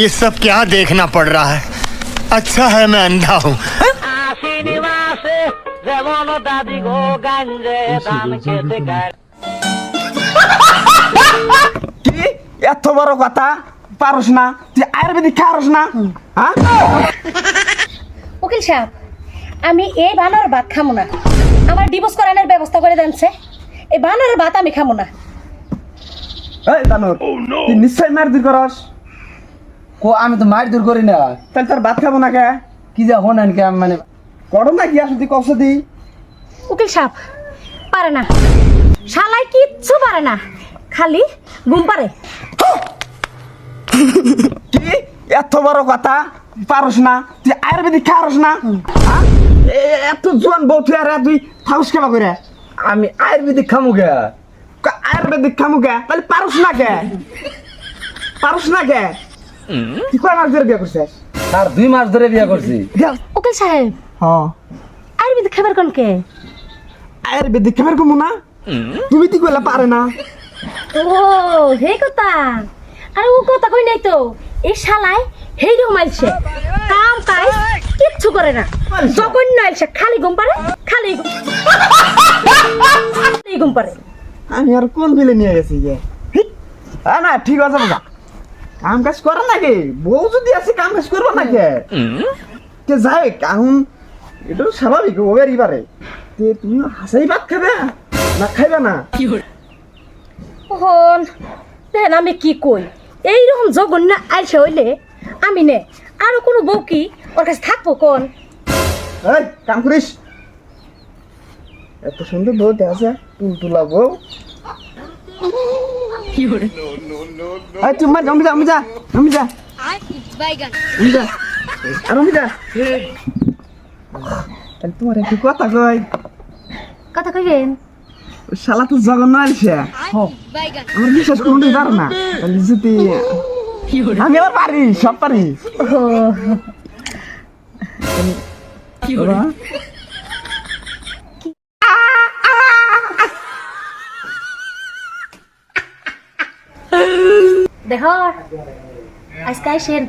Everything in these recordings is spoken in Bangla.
ये सब क्या देखना पड़ रहा है अच्छा है मैं अंधा हूँ শ্রীনিবাসে যেমন দাদি গো গাঞ্জে ধান খেতে গায় কি এত বড় কথা পারস না তুই আয়ুর্বেদিক খারস না হ্যাঁ উকিল সাহেব আমি এই বানর ভাত খামো না আমার ডিভোর্স করানোর ব্যবস্থা করে দেনছে এই বানরের ভাত আমি খামো না এই দানর তুই নিশ্চয় মার দূর করস। কো আমি তো মার দূর করি না। তাহলে তোর ভাত খাব না কে? কি যা হন কে মানে করো না কি আসো তুই কষ্ট দি। উকিল সাহেব পারে না। শালাই কিচ্ছু পারে না। খালি ঘুম পারে। কি? এত বড় কথা? পারস না? তুই আয়ুর্বেদিক খারস না? এ- এত জোয়ান বউ তুই আর তুই থাকুস কেবা করে? আমি আয়ুর্বেদিক খামু ক- আয়ুর্বেদিক খামু কে তাহলে পারস না কে? পারস না কে? তুই কয় মাস ধরে বিয়ে করছিস? তার দুই মাস ধরে বিয়ে করছি। উকিল সাহেব। হ্যাঁ আয়ুর্বেদিক খাবার কোন কে? আয়ুর্বেদিক খাবার কমু না? তুমি তুই কইলে পারে না। ও হে কথা। আরে ও কথা কই নাই তো? এই শালাই হেই রকম আইছে কাম কাজ কিচ্ছু করে না। জঘন্য আইছে খালি ঘুম পারে খালি ঘুম- খালি ঘুম পারে। আমি আর কোন বিলে নিয়ে গেছি যে। আ না ঠিক আছে বাবা কাম কাজ করে নাকি? বউ যদি আছে কাম কাজ করব নাকি? তে যাই এখন এটা স্বাভাবিক ওবেরই পারে। তে তুমি হাসাই ভাত খাবে? না খাইবে না? হন দেখেন আমি কি কই? এইরকম জঘন্য আইসে হইলে আমি নে। আরও কোনো বউ কি ওর কাছে থাকব কোন? এই কাম করিস। এত সুন্দর বউ আছে তুলতুলা বউ। যা আমি যা আমি যা আমি যা আর আমি যা তাহলে তোমার একটু কথা কই। কথা কইবেন? শালা তো জঘন্য আলছে আমার বিশ্বাস করুন পারো না। তাহলে যদি আমি আবার পারি সব পারি। বাবা, দেখো আজকে আইসেন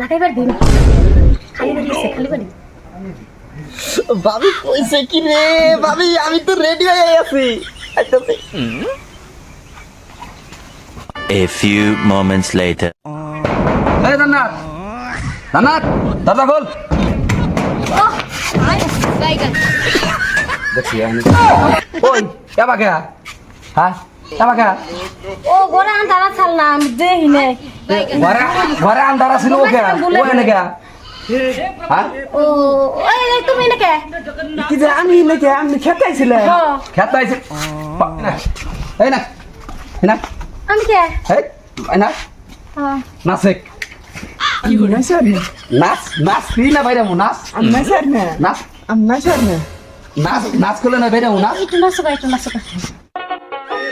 লাগাইবার দিন। খালি বাড়ি আছে খালি বাড়ি। ভাবি কইছে কি রে? ভাবি আমি তো রেডি হয়ে আছি। A few moments later. এই জান্নাত। জান্নাত দরজা খোল। দেখছি আমি ওই কেবা কে? হ্যাঁ? কেবা কে ও গোরা আন্ধারা না আমি দেখি নাই। ঘরে ঘরে আন্ধারা ছিল ওকে? হ্যাঁ ও এই এই, তুমি কি যে আমি নাকি আমি খেতে আইছিলে। হ্যাঁ খেতে আইছে এই না। এই না। আমি কে? এই এই না। হ্যাঁ। নাচে নাই স্যার না নাচ নাচ ফ্রি না বাইরে আমি নাই স্যার না। নাচ আমি নাই স্যার না। নাচ নাচ করলে না বেরে নাচ একটু নাচো একটু